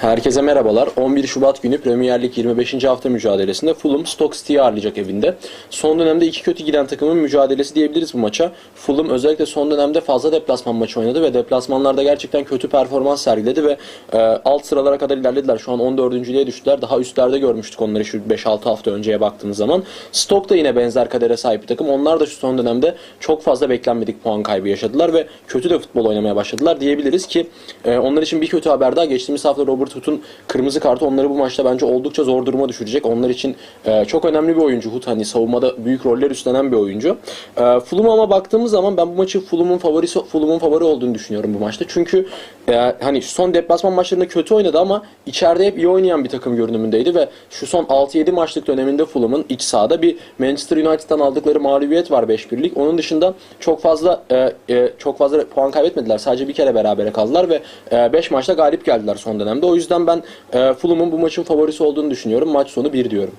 Herkese merhabalar. 11 Şubat günü Premier Lig 25. hafta mücadelesinde Fulham Stoke City'yi ağırlayacak evinde. Son dönemde iki kötü giden takımın mücadelesi diyebiliriz bu maça. Fulham özellikle son dönemde fazla deplasman maçı oynadı ve deplasmanlarda gerçekten kötü performans sergiledi ve e, alt sıralara kadar ilerlediler. Şu an 14. düştüler. Daha üstlerde görmüştük onları şu 5-6 hafta önceye baktığımız zaman. Stoke da yine benzer kadere sahip bir takım. Onlar da şu son dönemde çok fazla beklenmedik puan kaybı yaşadılar ve kötü de futbol oynamaya başladılar diyebiliriz ki e, onlar için bir kötü haber daha geçtiğimiz hafta Robert Hood'un kırmızı kartı onları bu maçta bence oldukça zor duruma düşürecek. Onlar için e, çok önemli bir oyuncu Hood hani savunmada büyük roller üstlenen bir oyuncu. E, Fulham ama baktığımız zaman ben bu maçı Fulham'ın favorisi Fulham'ın favori olduğunu düşünüyorum bu maçta. Çünkü e, hani son deplasman maçlarında kötü oynadı ama içeride hep iyi oynayan bir takım görünümündeydi ve şu son 6-7 maçlık döneminde Fulham'ın iç sahada bir Manchester United'dan aldıkları mağlubiyet var 5-1'lik. Onun dışında çok fazla e, e, çok fazla puan kaybetmediler. Sadece bir kere berabere kaldılar ve 5 maçta galip geldiler son dönemde. O yüzden ben e, Fulham'ın bu maçın favorisi olduğunu düşünüyorum. Maç sonu 1 diyorum.